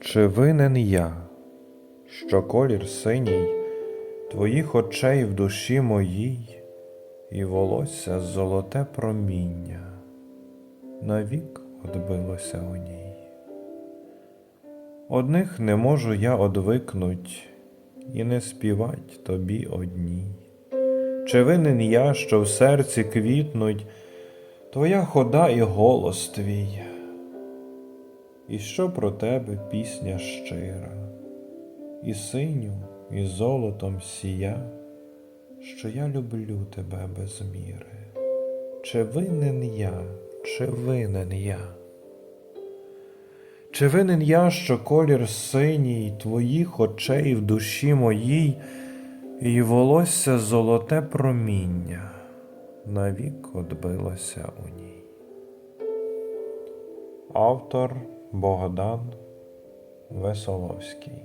Чи винен я, що колір синій твоїх очей в душі моїй, і волосся золоте проміння навік одбилося у ній. Одних не можу я одвикнуть і не співать тобі одній. Чи винен я, що в серці квітнуть твоя хода і голос твій? І що про тебе пісня щира, і синю, і золотом сія, що я люблю тебе без міри. Чи винен я, чи винен я? Чи винен я, що колір синій твоїх очей в душі моїй, і волосся золоте проміння навік одбилося у ній? Автор Богдан Весоловський